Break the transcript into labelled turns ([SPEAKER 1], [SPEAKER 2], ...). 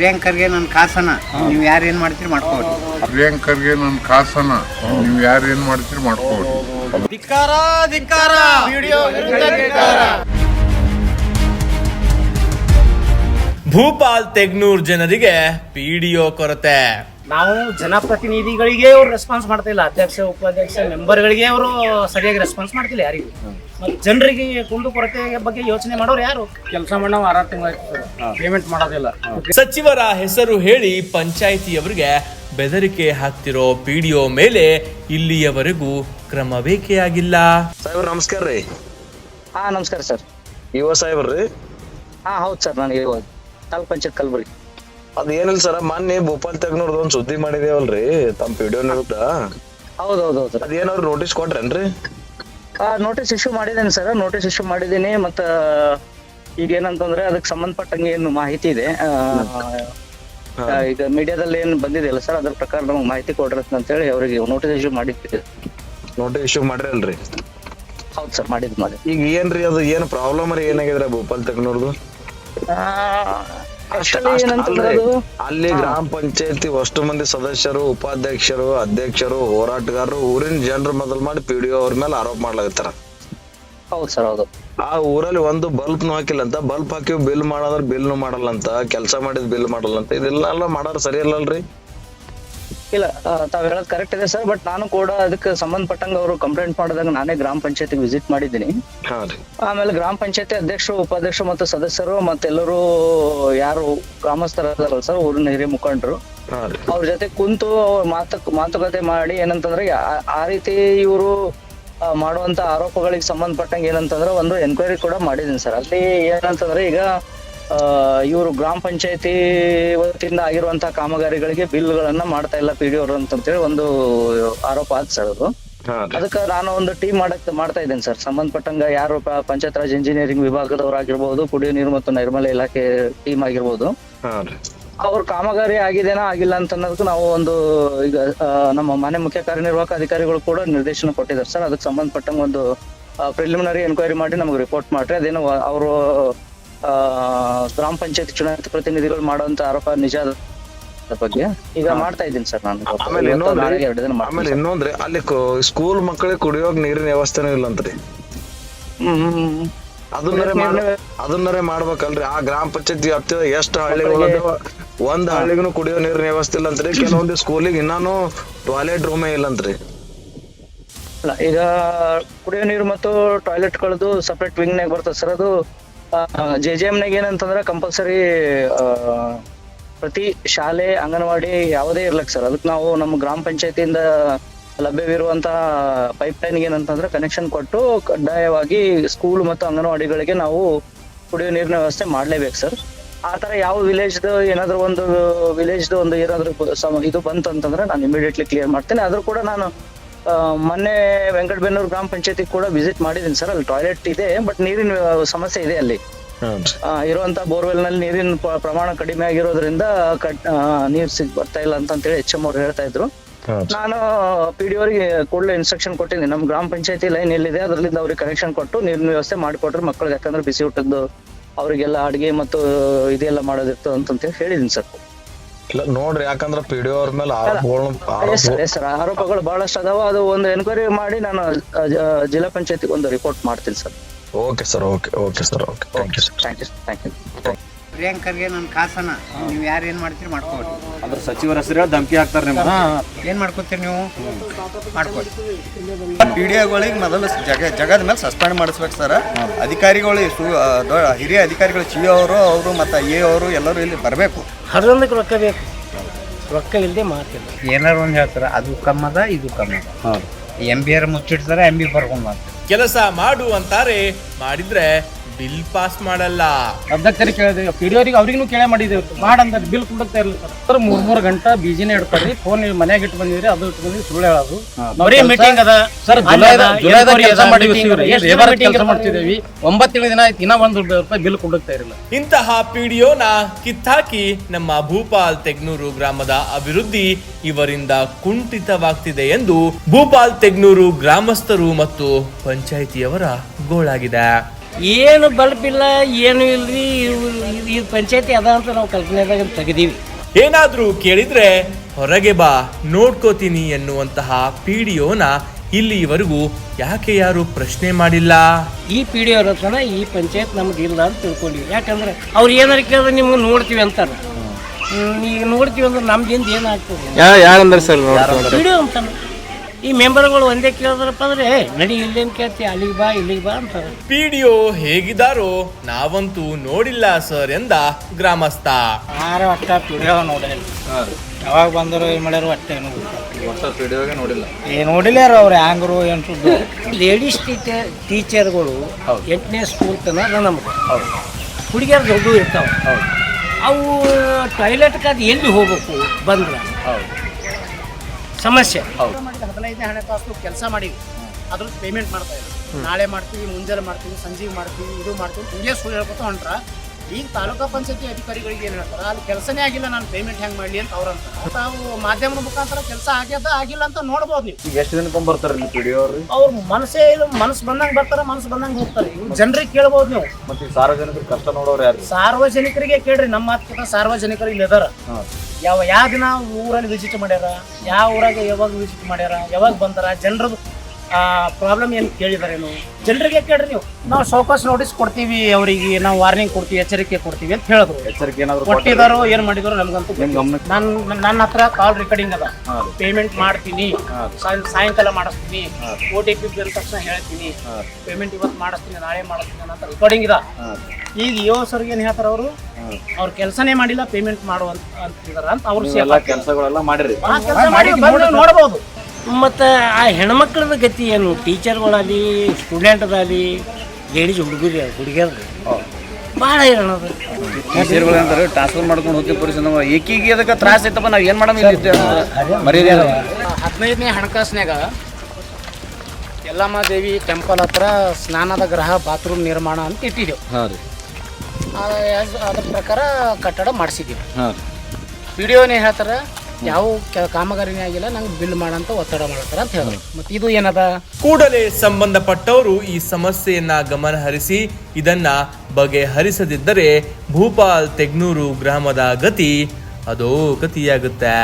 [SPEAKER 1] ಪ್ರಿಯಾಂಕರ್ಗೆ ನನ್ನ ಕಾಸನ ನೀವು ಯಾರು ಏನು ಮಾಡ್ತೀರಿ ಮಾಡ್ಕೋಬಹುದು
[SPEAKER 2] ಪ್ರಿಯಾಂಕರ್ಗೆ ನನ್ನ ಕಾಸನ ನೀವು ಯಾರು ಏನು ಮಾಡ್ತೀರಿ ಮಾಡ್ಕೋರಿ
[SPEAKER 3] ಭೂಪಾಲ್ ತೆಗ್ನೂರ್ ಜನರಿಗೆ ಪಿಡಿಒ ಕೊರತೆ.
[SPEAKER 4] ನಾವು ಜನಪ್ರತಿನಿಧಿಗಳಿಗೆ ಅವ್ರು ರೆಸ್ಪಾನ್ಸ್ ಮಾಡ್ತಾ ಇಲ್ಲ. ಅಧ್ಯಕ್ಷ ಉಪಾಧ್ಯಕ್ಷ ಮೆಂಬರ್ಗಳಿಗೆ ಅವರು ಸರಿಯಾಗಿ ರೆಸ್ಪಾನ್ಸ್ ಮಾಡ್ತಿಲ್ಲ ಯಾರಿಗೂ. ಮತ್ತು ಜನರಿಗೆ ಕುಂದು ಕೊರತೆ ಬಗ್ಗೆ ಯೋಚನೆ ಮಾಡೋರು ಯಾರು? ಕೆಲಸ ಮಾಡೋ ನಾವು ಆರು ತಿಂಗಳು ಪೇಮೆಂಟ್ ಮಾಡೋದಿಲ್ಲ.
[SPEAKER 3] ಸಚಿವರ ಹೆಸರು ಹೇಳಿ ಪಂಚಾಯಿತಿಯವರಿಗೆ ಬೆದರಿಕೆ ಹಾಕ್ತಿರೋ ಪಿಡಿಒ ಮೇಲೆ ಇಲ್ಲಿಯವರೆಗೂ ಕ್ರಮ ಬೇಕೇ ಆಗಿಲ್ಲ?
[SPEAKER 5] ಸಾಹೇಬ್ರ ನಮಸ್ಕಾರ ರೀ.
[SPEAKER 4] ಹಾ ನಮಸ್ಕಾರ ಸರ್.
[SPEAKER 5] ಯುವ ಸಾಹೇಬ್ರಿ
[SPEAKER 4] ಹಾ ಹೌದು ಸರ್ ನಾನು ಇವಾಗ ತಾಲೂಕ್ ಪಂಚಾಯತ್ ಕಲಬುರಗಿ.
[SPEAKER 5] ಅದ್ ಸರ ಸರ್ ಮೊನ್ನೆ ಭೋಪಾಲ್ ತೆಗ್ನೋರ್ದು ಒಂದ್ ಸುದ್ದಿ ಮಾಡಿದೇವಲ್ರಿ ತಮ್ಮ ವಿಡಿಯೋ ವಿರುದ್ಧ
[SPEAKER 4] ಹೌದೌದು ಹೌದು ಹೌದು
[SPEAKER 5] ಅದ್ ಏನಾದ್ರು ನೋಟಿಸ್ ಕೊಟ್ರೇನ್ರಿ
[SPEAKER 4] ನೋಟಿಸ್ ಇಶ್ಯೂ ಮಾಡಿದೇನೆ ಸರ್ ನೋಟಿಸ್ ಇಶ್ಯೂ ಮಾಡಿದ್ದೀನಿ ಮತ್ತ ಈಗ ಏನಂತಂದ್ರೆ ಅದಕ್ಕೆ ಸಂಬಂಧಪಟ್ಟಂಗೆ ಏನು ಮಾಹಿತಿ ಇದೆ. ಆ, ಈಗ ಮೀಡಿಯಾದಲ್ಲಿ ಏನು ಬಂದಿದೆಯಲ್ಲ ಸರ್ ಅದ್ರ ಪ್ರಕಾರ ನಮಗೆ ಮಾಹಿತಿ ಕೊಡ್ರಿ ಅಂತ ಹೇಳಿ ಅವರಿಗೆ ನೋಟಿಸ್ ಇಶ್ಯೂ ಮಾಡಿದ್ವಿ.
[SPEAKER 5] ನೋಟಿಸ್ ಇಶ್ಯೂ ಮಾಡ್ರಲ್ರಿ?
[SPEAKER 4] ಹೌದು ಸರ್ ಮಾಡಿದ್ ಮಾಡಿ
[SPEAKER 5] ಈಗ ಏನ್ರಿ ಅದು ಏನ್ ಪ್ರಾಬ್ಲಮ್ ರೀ ಏನಾಗಿದ್ರೆ ಭೋಪಾಲ್ ತೆಗ್ನೋರ್ದು? ಅಲ್ಲಿ ಗ್ರಾಮ ಪಂಚಾಯತಿ ಅಷ್ಟು ಮಂದಿ ಸದಸ್ಯರು ಉಪಾಧ್ಯಕ್ಷರು ಅಧ್ಯಕ್ಷರು ಹೋರಾಟಗಾರರು ಊರಿನ ಜನರ ಮೊದಲು ಮಾಡಿ ಪಿ ಡಿ ಅವ್ರ ಮೇಲೆ ಆರೋಪ ಮಾಡ್ಲಾಗತ್ತಾರ
[SPEAKER 4] ಹೌದು ಸರ್ ಹೌದು.
[SPEAKER 5] ಆ ಊರಲ್ಲಿ ಒಂದು ಬಲ್ಬ್ ಹಾಕಿಲ್ಲ ಅಂತ ಬಲ್ಬ್ ಹಾಕಿ ಬಿಲ್ ಮಾಡೋದ್ರ ಬಿಲ್ ಮಾಡಲ್ಲ ಅಂತ ಕೆಲಸ ಮಾಡಿದ್ ಬಿಲ್ ಮಾಡಲ್ಲ ಅಂತ ಇದೆಲ್ಲ ಮಾಡೋರ್ ಸರಿ ಇಲ್ಲಲ್ರಿ
[SPEAKER 4] ಇಲ್ಲ ತಾವ್ ಹೇಳೋದು ಕರೆಕ್ಟ್ ಇದೆ ಸರ್ ಬಟ್ ನಾನು ಕೂಡ ಅದಕ್ಕೆ ಸಂಬಂಧಪಟ್ಟಂಗ ಅವರು ಕಂಪ್ಲೇಂಟ್ ಮಾಡಿದಾಗ ನಾನೇ ಗ್ರಾಮ ಪಂಚಾಯತ್ ವಿಸಿಟ್ ಮಾಡಿದ್ದೀನಿ. ಆಮೇಲೆ ಗ್ರಾಮ ಪಂಚಾಯತಿ ಅಧ್ಯಕ್ಷರು ಉಪಾಧ್ಯಕ್ಷರು ಮತ್ತು ಸದಸ್ಯರು ಮತ್ತೆಲ್ಲರೂ ಯಾರು ಗ್ರಾಮಸ್ಥರಲ್ಲ ಸರ್ ಊರಿನ ಹಿರಿಯ ಮುಖಂಡರು. ಅವ್ರ ಜೊತೆ ಕುಂತು ಅವ್ರ ಮಾತು ಮಾತುಕತೆ ಮಾಡಿ ಏನಂತಂದ್ರೆ ಆ- ಆ ರೀತಿ ಇವರು ಮಾಡುವಂತ ಆರೋಪಗಳಿಗೆ ಸಂಬಂಧಪಟ್ಟಂಗೆ ಏನಂತಂದ್ರೆ ಒಂದು ಎನ್ಕ್ವೈರಿ ಕೂಡ ಮಾಡಿದ್ದೀನಿ ಸರ್ ಅಲ್ಲಿ ಏನಂತಂದ್ರೆ ಈಗ ಇವರು ಗ್ರಾಮ ಪಂಚಾಯತಿ ವತಿಯಿಂದ ಆಗಿರುವಂತಹ ಕಾಮಗಾರಿಗಳಿಗೆ ಬಿಲ್ಗಳನ್ನ ಮಾಡ್ತಾ ಇಲ್ಲ ಪಿ ಡಿ ಅವರು ಅಂತೇಳಿ ಒಂದು ಆರೋಪ ಆದ್ ಸರ್ ಅದು. ಅದಕ್ಕ ನಾನು ಒಂದು ಟೀಮ್ ಮಾಡಕ್ ಮಾಡ್ತಾ ಇದ್ದೇನೆ ಸರ್. ಸಂಬಂಧಪಟ್ಟಂಗ ಯಾರು ಪಂಚಾಯತ್ ರಾಜ್ ಇಂಜಿನಿಯರಿಂಗ್ ವಿಭಾಗದವರಾಗಿರ್ಬಹುದು ಕುಡಿಯೋ ನೀರು ಮತ್ತು ನೈರ್ಮಲ್ಯ ಇಲಾಖೆ ಟೀಮ್ ಆಗಿರ್ಬೋದು. ಅವ್ರ ಕಾಮಗಾರಿ ಆಗಿದೆನಾ ಆಗಿಲ್ಲ ಅಂತ ಅನ್ನೋದಕ್ಕೆ ನಾವು ಒಂದು ಈಗ ನಮ್ಮ ಮನೆ ಮುಖ್ಯ ಕಾರ್ಯನಿರ್ವಾಹಕ ಅಧಿಕಾರಿಗಳು ಕೂಡ ನಿರ್ದೇಶನ ಕೊಟ್ಟಿದ್ದಾರೆ ಸರ್. ಅದಕ್ಕೆ ಸಂಬಂಧಪಟ್ಟಂಗ ಒಂದು ಪ್ರಿಲಿಮಿನರಿ ಎನ್ಕ್ವೈರಿ ಮಾಡಿ ನಮ್ಗೆ ರಿಪೋರ್ಟ್ ಮಾಡ್ರಿ. ಅದೇನೋ ಅವರು ಗ್ರಾಮ ಪಂಚಾಯತ್ ಚುನಾಯಿತ ಪ್ರತಿನಿಧಿಗಳು ಮಾಡುವಂತ ಆರೋಪ ನಿಜ ಬಗ್ಗೆ. ಈಗ ಮಾಡ್ತಾ ಇದ್ದೀನಿ ಸರ್ ನಾನು.
[SPEAKER 5] ಆಮೇಲೆ ಇನ್ನೊಂದ್ರಿ
[SPEAKER 4] ಎರಡು ದಿನ ಮಾಡ್ತೀನಿ
[SPEAKER 5] ಆಮೇಲೆ ಇನ್ನೊಂದ್ರಿ ಅಲ್ಲಿ ಸ್ಕೂಲ್ ಮಕ್ಕಳಿಗೆ ಕುಡಿಯೋಕ್ ನೀರಿನ ವ್ಯವಸ್ಥೆನೂ ಇಲ್ಲಂತ್ರಿ.
[SPEAKER 4] ಹ್ಮ್.
[SPEAKER 5] ಅದನ್ನರೇ ಮಾಡ
[SPEAKER 4] ನೀರಿನ-
[SPEAKER 5] ಅದನ್ನರೇ ಮಾಡ್ಬೇಕಲ್ರಿ. ಆ ಗ್ರಾಮ ಪಂಚಾಯತಿ ವ್ಯಾಪ್ತಿಯ ಎಷ್ಟು ಹಳ್ಳಿಗಳು ಒಂದ್ ಹಳ್ಳಿಗೂ ಕುಡಿಯೋ ನೀರಿನ ವ್ಯವಸ್ಥೆ ಇಲ್ಲಂತ್ರಿ. ಕೆಲವೊಂದು ಸ್ಕೂಲಿಗೆ ಇನ್ನಾನು ಟಾಯ್ಲೆಟ್ ರೂಮೇ ಇಲ್ಲಂತ್ರಿ.
[SPEAKER 4] ಅಲ್ಲ ಈಗ ಕುಡಿಯೋ ನೀರು ಮತ್ತು ಟಾಯ್ಲೆಟ್ ಗಳದು ಸಪ್ರೇಟ್ ವಿಂಗ್ ನಾಗ ಬರ್ತದೆ ಸರ್ ಅದು. ಜೆ ಜೆ ನಾಗ ಏನಂತಂದ್ರ ಕಂಪಲ್ಸರಿ ಪ್ರತಿ ಶಾಲೆ, ಅಂಗನವಾಡಿ ಯಾವುದೇ ಇರ್ಲಕ್ ಸರ್. ಅದಕ್ಕೆ ನಾವು ನಮ್ಮ ಗ್ರಾಮ ಪಂಚಾಯತಿಯಿಂದ ಲಭ್ಯವಿರುವಂತಹ ಪೈಪ್ ಲೈನ್ ಏನಂತಂದ್ರೆ ಕನೆಕ್ಷನ್ ಕೊಟ್ಟು ಕಡ್ಡಾಯವಾಗಿ ಸ್ಕೂಲ್ ಮತ್ತು ಅಂಗನವಾಡಿಗಳಿಗೆ ನಾವು ಕುಡಿಯೋ ನೀರಿನ ವ್ಯವಸ್ಥೆ ಮಾಡ್ಲೇಬೇಕು ಸರ್. ಆ ತರ ಯಾವ ವಿಲೇಜ್ದು ಏನಾದ್ರು ಒಂದು ವಿಲೇಜ್ದು ಒಂದು ಏನಾದ್ರು ಇದು ಬಂತಂತಂದ್ರೆ ನಾನು ಇಮಿಡಿಯೇಟ್ಲಿ ಕ್ಲಿಯರ್ ಮಾಡ್ತೇನೆ. ಆದ್ರೂ ಕೂಡ ನಾನು ಮೊನ್ನೆ ವೆಂಕಟಬೆನ್ನೂರು ಗ್ರಾಮ ಪಂಚಾಯತಿ ಕೂಡ ವಿಸಿಟ್ ಮಾಡಿದೀನಿ ಸರ್. ಅಲ್ಲಿ ಟಾಯ್ಲೆಟ್ ಇದೆ ಬಟ್ ನೀರಿನ ಸಮಸ್ಯೆ ಇದೆ ಅಲ್ಲಿ. ಆ, ಇರುವಂತ ಬೋರ್ವೆಲ್ನಲ್ಲಿ ನೀರಿನ ಪ್ರಮಾಣ ಕಡಿಮೆ ಆಗಿರೋದ್ರಿಂದ ಕಟ್ ನೀರ್ ಸಿಗ್ ಬರ್ತಾ ಇಲ್ಲ ಅಂತ ಹೇಳಿ ಎಚ್ ಎಂ ಅವ್ರು ಹೇಳ್ತಾ ಇದ್ರು. ನಾನು ಪಿ ಡಿ ಅವರಿಗೆ ಕೂಡಲೇ ಇನ್ಸ್ಟ್ರಕ್ಷನ್ ಕೊಟ್ಟಿದ್ದೀನಿ. ನಮ್ಮ ಗ್ರಾಮ ಪಂಚಾಯತಿ ಲೈನ್ ಎಲ್ಲಿದೆ ಅದರಿಂದ ಅವ್ರಿಗೆ ಕನೆಕ್ಷನ್ ಕೊಟ್ಟು ನೀರಿನ ವ್ಯವಸ್ಥೆ ಮಾಡಿಕೊಟ್ರೆ ಮಕ್ಕಳಿಗೆ ಯಾಕಂದ್ರೆ ಬಿಸಿ ಊಟದ್ದು ಅವರಿಗೆಲ್ಲ ಅಡಿಗೆ ಮತ್ತು ಇದೆಲ್ಲ ಮಾಡೋದಿತ್ತು ಅಂತಂತ ಹೇಳಿದೀನಿ ಸರ್.
[SPEAKER 5] ಇಲ್ಲ ನೋಡ್ರಿ ಯಾಕಂದ್ರ ಪಿ ಡಿ ಅವ್ರ ಮೇಲೆ ಆರೋಪಗಳು
[SPEAKER 4] ಸರ್ ಸರ್ ಆರೋಪಗಳು ಬಹಳಷ್ಟು ಅದಾವ ಅದು ಒಂದು ಎನ್ಕ್ವೈರಿ ಮಾಡಿ ನಾನು ಜಿಲ್ಲಾ ಪಂಚಾಯತಿಗೆ ಒಂದು ರಿಪೋರ್ಟ್ ಮಾಡ್ತೀನಿ sir.
[SPEAKER 5] Okay sir okay okay sir okay thank you sir
[SPEAKER 4] thank you thank you
[SPEAKER 1] ಪ್ರಿಯಾಂಕರ್ಗೆ ನನ್ನ ಕಾಸನ ನೀವು ಯಾರು ಏನು ಮಾಡ್ತೀರಿ ಮಾಡ್ಕೊಳ್ಳಿ
[SPEAKER 6] ಅದ್ರ ಸಚಿವರ ಹೆಸರು ಧಮಕಿ ಹಾಕ್ತಾರೆ ನಿಮ್ಮ
[SPEAKER 1] ಏನು ಮಾಡ್ಕೋತೀರಿ ನೀವು? ಮಾಡ್ಕೊಡಿ.
[SPEAKER 7] ಪಿ ಡಿ ಒಗಳಿಗೆ ಮೊದಲು ಜಗ ಜಗದ ಮೇಲೆ ಸಸ್ಪೆಂಡ್ ಮಾಡಿಸ್ಬೇಕು ಸರ್. ಅಧಿಕಾರಿಗಳು ಸು ದೊ- ಹಿರಿಯ ಅಧಿಕಾರಿಗಳು ಸಿ ಅವರು ಅವರು ಮತ್ತು ಎ ಅವರು ಎಲ್ಲರೂ ಇಲ್ಲಿ ಬರಬೇಕು.
[SPEAKER 4] ಹರಿದೊಂದಕ್ಕೆ ರೊಕ್ಕ ಬೇಕು. ರೊಕ್ಕ ಇಲ್ಲದೆ ಮಾತಿಲ್ಲ.
[SPEAKER 1] ಏನಾರು ಒಂದು ಹೇಳ್ತಾರೆ ಅದು ಕಮ್ಮದ ಇದು ಕಮ್ಮದ. ಎಂ ಬಿ ಆರ್ ಮುಚ್ಚಿಡ್ತಾರೆ ಎಂ ಬಿ ಬರ್ಕೊಂಡು ಬರ್ತಾರೆ
[SPEAKER 3] ಕೆಲಸ ಮಾಡು ಅಂತಾರೆ. ಮಾಡಿದ್ರೆ ಬಿಲ್ ಪಾಸ್ ಮಾಡಲ್ಲ.
[SPEAKER 4] ಅಧ್ಯಕ್ಷರಿಗೆ ಕೇಳಿದೆ ಪಿ ಡಿ ಅವರಿಗೆ ಕೇಳೇ ಮಾಡಿದ್ದೇವೆ ಮಾಡಂದ್ರೆ ಬಿಲ್ ಕೊಡುತ್ತಾ ಇರಲಿಲ್ಲ ಸರ್. ಸರ್ ಮೂರ್ ಮೂರ್ ಗಂಟೆ ಬಿಜಿನೇ ಇಡ್ತಾರೆ ಫೋನ್ ಮನ್ಯಾಗ ಇಟ್ಟು ಬಂದಿದ್ರಿ ಅದು ಇಟ್ಟು ಬಂದಿರಿ ಸುಳ್ಳು ಹೇಳೋದು. ಬರೀ ಮೀಟಿಂಗ್ ಅದ. ಸರ್ ಕೆಲಸ ಮಾಡ್ತಿದ್ದೇವೆ ಒಂಬತ್ತೇಳು ದಿನ ಆಯ್ತು. ಇನ್ನ ಒಂದು ರೂಪಾಯಿ ಬಿಲ್ ಕೊಡುತ್ತಾ ಇರಲಿಲ್ಲ.
[SPEAKER 3] ಇಂತಹ ಪಿಡಿಒನ ಕಿತ್ತಾಕಿ ನಮ್ಮ ಭೂಪಾಲ್ ತೆಗ್ನೂರು ಗ್ರಾಮದ ಅಭಿವೃದ್ಧಿ ಇವರಿಂದ ಕುಂಠಿತವಾಗ್ತಿದೆ ಎಂದು ಭೂಪಾಲ್ ತೆಗ್ನೂರು ಗ್ರಾಮಸ್ಥರು ಮತ್ತು ಪಂಚಾಯಿತಿಯವರ ಗೋಳಾಗಿದೆ.
[SPEAKER 8] ಏನು ಬಲ್ಬ್ ಇಲ್ಲ ಏನು ಇಲ್ರಿ ಈ ಪಂಚಾಯತಿ ಅದ ಅಂತ ನಾವು ಕಲ್ಪನೆದಾಗ ತೆಗೆದೀವಿ.
[SPEAKER 3] ಏನಾದರೂ ಕೇಳಿದ್ರೆ ಹೊರಗೆ ಬಾ ನೋಡ್ಕೋತೀನಿ ಎನ್ನುವಂತಹ ಪಿಡಿಒನ ಇಲ್ಲಿವರೆಗೂ ಯಾಕೆ ಯಾರು ಪ್ರಶ್ನೆ ಮಾಡಿಲ್ಲ?
[SPEAKER 8] ಈ ಪಿ ಡಿ ಅವ್ರ ಹತ್ರನ ಈ ಪಂಚಾಯತ್ ನಮ್ಗೆ ಇಲ್ಲ ಅಂತ ತಿಳ್ಕೊಂಡಿವಿ. ಯಾಕಂದ್ರೆ ಅವ್ರು ಏನಾರು ಕೇಳಿದ್ರೆ ನಿಮ್ಗೆ ನೋಡ್ತೀವಿ ಅಂತಾರೆ. ಈಗ ನೋಡ್ತೀವಿ ಅಂದ್ರೆ ನಮ್ದಿಂದ ಏನಾಗ್ತದೆ?
[SPEAKER 6] ಯಾರಂದ್ರೆ ಸರ್
[SPEAKER 8] ಪಿ ಡಿ ಅಂತಾನೆ? ಈ ಮೆಂಬರ್ಗಳು ಒಂದೇ ಕೇಳಿದ್ರಪ್ಪ ಅಂದ್ರೆ "ಏ, ನಡಿ ಇಲ್ಲೇನು ಕೇಳ್ತಿ ಅಲ್ಲಿಗೆ ಬಾ ಇಲ್ಲಿಗೆ ಬಾ ಅಂತಾರೆ
[SPEAKER 3] ಒ ಹೇಗಿದ್ದಾರೋ ನಾವಂತೂ ನೋಡಿಲ್ಲ ಸರ್ ಎಂದ ಗ್ರಾಮಸ್ಥ.
[SPEAKER 1] ಯಾರು ಒಟ್ಟ ಪಿಡಿಯೋ ನೋಡಿಲ್ಲ. ಯಾವಾಗ ಬಂದರು ಏನು ಮಾಡ್ಯಾರು ಒಟ್ಟೆ ಏನು
[SPEAKER 6] ನೋಡಿಲ್ಲ.
[SPEAKER 1] ಏ ನೋಡಿಲ್ಲ ಅವ್ರು ಹ್ಯಾಂಗರು ಏನು ಸುದ್ದು?
[SPEAKER 8] ಲೇಡೀಸ್ ಟೀಚರ್ ಟೀಚರ್ಗಳು ಎಂಟನೇ ಸ್ಕೂಲ್ ತನಕ ನಮ್ಗೆ. ನಮ್ಗೆ ಹುಡುಗಿಯರು ದೊಡ್ಡ ಇರ್ತಾವೆ. ಅವು ಟಾಯ್ಲೆಟ್ಗೆ ಅದು ಎಲ್ಲಿ ಹೋಗ್ಬೇಕು ಬಂದ್ರೆ? ಸಮಸ್ಯೆ.
[SPEAKER 9] ಹದಿನೈದನೇ ಹಣಕಾಸು ಕೆಲಸ ಮಾಡಿವಿ. ಅದ್ರ ಪೇಮೆಂಟ್ ಮಾಡ್ತಾ ಇದ್ದೀವಿ ನಾಳೆ ಮಾಡ್ತೀವಿ ಮುಂಜಾನೆ ಮಾಡ್ತೀವಿ ಸಂಜೆಗೆ ಮಾಡ್ತೀವಿ ಇದು ಮಾಡ್ತೀವಿ. ಹಿಂಗೆ ಸುಳ್ಳು ಹೇಳ್ಕೊತ ಹೊಂಟ್ರ ಈಗ ತಾಲೂಕಾ ಪಂಚಾಯತಿ ಅಧಿಕಾರಿಗಳಿಗೆ ಏನು ಹೇಳ್ತಾರೆ ಅಲ್ಲಿ ಕೆಲಸನೇ ಆಗಿಲ್ಲ ನಾನು ಪೇಮೆಂಟ್ ಹೆಂಗೆ ಮಾಡಲಿ ಅಂತ ಅವ್ರಂತ ತಾವು ಮಾಧ್ಯಮದ ಮುಖಾಂತರ ಕೆಲಸ ಆಗ್ಯದ ಆಗಿಲ್ಲ ಅಂತ ನೋಡ್ಬೋದು ನೀವು.
[SPEAKER 6] ಈಗ ಎಷ್ಟು ದಿನಕ್ಕೊಮ್ಮೆ ಬರ್ತಾರೆ ಇಲ್ಲಿ ಪಿ ಡಿ ಅವ್ರು?
[SPEAKER 9] ಅವ್ರ ಮನಸ್ಸೇ ಇಲ್ಲ ಮನಸ್ಸು ಬಂದಂಗೆ ಬರ್ತಾರೆ ಮನಸ್ಸು ಬಂದಂಗೆ ಹೋಗ್ತಾರೆ. ಜನರಿಗೆ ಕೇಳ್ಬೋದು ನೀವು.
[SPEAKER 6] ಮತ್ತೆ ಸಾರ್ವಜನಿಕರು ಕಷ್ಟ ನೋಡೋರು ಯಾರು?
[SPEAKER 9] ಸಾರ್ವಜನಿಕರಿಗೆ ಕೇಳ್ರಿ ನಮ್ಮ ಮಾತು ಸಾರ್ವಜನಿಕರು ಇಲ್ಲಿ ಅದಾರ ಯಾವ ಯಾವ ದಿನ ಊರಲ್ಲಿ ವಿಸಿಟ್ ಮಾಡ್ಯಾರ? ಯಾವ ಊರಾಗ ಯಾವಾಗ ವಿಸಿಟ್ ಮಾಡ್ಯಾರ? ಯಾವಾಗ ಬಂದಾರ ಜನರದು ಪ್ರಾಬ್ಲಮ್ ಏನು ಕೇಳಿದ್ದಾರೆ ಜನರಿಗೆ ಕೇಳ್ರಿ ನೀವು. ನಾವು ಸೌಕಾಸ್ ನೋಟಿಸ್ ಕೊಡ್ತೀವಿ ಅವರಿಗೆ ನಾವು ವಾರ್ನಿಂಗ್ ಕೊಡ್ತೀವಿ ಎಚ್ಚರಿಕೆ ಕೊಡ್ತೀವಿ ಅಂತ ಹೇಳಿದ್ರು
[SPEAKER 6] ಎಚ್ಚರಿಕೆ ಏನಾದ್ರು
[SPEAKER 9] ಕೊಟ್ಟಿದಾರೋ ಏನ್ ಮಾಡಿದಾರೋ ನಮ್ಗಂತೂ ನನ್ನ ನನ್ನ ಹತ್ರ ಕಾಲ್ ರೆಕಾರ್ಡಿಂಗ್ ಅದ. ಪೇಮೆಂಟ್ ಮಾಡ್ತೀನಿ. ಸಾಯಂ- ಸಾಯಂಕಾಲ ಮಾಡಿಸ್ತೀನಿ. ಓ ಟಿ ಪಿ ಬಂದ ತಕ್ಷಣ ಹೇಳ್ತೀನಿ. ಪೇಮೆಂಟ್ ಇವತ್ತು ಮಾಡಿಸ್ತೀನಿ ನಾಳೆ ಮಾಡಿಸ್ತೀನಿ ಅಂತ ರೆಕಾರ್ಡಿಂಗ್ ಇದ. ಈಗ ಯೋ ಸರ್ಗೆ ಏನ್ ಹೇಳ್ತಾರ ಅವರು? ಅವ್ರ ಕೆಲಸನೇ ಮಾಡಿಲ್ಲ ಪೇಮೆಂಟ್ ಮಾಡುವಂತ ಅಂತಿದಾರ ಅಂತ ಅವ್ರು
[SPEAKER 6] ಕೆಲಸಗಳೆಲ್ಲ ಮಾಡಿರಿ.
[SPEAKER 9] ನೋಡಬಹುದು
[SPEAKER 8] ಮತ್ತು ಆ ಹೆಣ್ಮಕ್ಳದ ಗತಿ ಏನು? ಟೀಚರ್ಗಳಾಗಲಿ ಸ್ಟೂಡೆಂಟ್ದಾಗಲಿ ಲೇಡೀಸ್ ಹುಡುಗರು ಹುಡುಗಿಯರ್ದು? ಭಾಳ ಇರೋಣದು
[SPEAKER 6] ಟೀಚರ್ಗಳು ಅಂದ್ರೆ ಟ್ರಾನ್ಸ್ಫರ್ ಮಾಡ್ಕೊಂಡು ಹೋಗ್ತೀವಿ ಪೊಲೀಸ್ ನಾವು ಏಕೀಗೆ ಅದಕ್ಕೆ ತ್ರಾಸ ಐತಪ್ಪ ನಾವು ಏನು ಮಾಡೋದು ಇಲ್ಲಿ ಮರ್ಯಾದೆ.
[SPEAKER 9] ಹದಿನೈದನೇ ಹಣಕಾಸಿನಾಗ ಯಲ್ಲಮ್ಮ ದೇವಿ ಟೆಂಪಲ್ ಹತ್ರ ಸ್ನಾನದ ಗ್ರಹ ಬಾತ್ರೂಮ್ ನಿರ್ಮಾಣ ಅಂತ ಇಟ್ಟಿದ್ದೆವು
[SPEAKER 6] ಹಾಂ
[SPEAKER 9] ಅದ್ರ ಪ್ರಕಾರ ಕಟ್ಟಡ ಮಾಡಿಸಿದ್ದೀವಿ. ಪಿ ಡಿ ಒನೇ ಹೇಳ್ತಾರೆ ಯಾವ ಕಾಮಗಾರಿನೇ ಆಗಿಲ್ಲ ನಂಗೆ ಬಿಲ್ ಮಾಡಂತ ಒತ್ತಡ ಮಾಡ್ತಾರೆ ಅಂತ ಹೇಳಿದ್ರು ಮತ್ತೆ ಇದು ಏನದ?
[SPEAKER 3] ಕೂಡಲೇ ಸಂಬಂಧಪಟ್ಟವರು ಈ ಸಮಸ್ಯೆಯನ್ನ ಗಮನಹರಿಸಿ ಇದನ್ನ ಬಗೆಹರಿಸದಿದ್ದರೆ ಭೂಪಾಲ್ ತೆಗ್ನೂರು ಗ್ರಾಮದ ಗತಿ ಅದೋ ಗತಿಯಾಗುತ್ತೆ.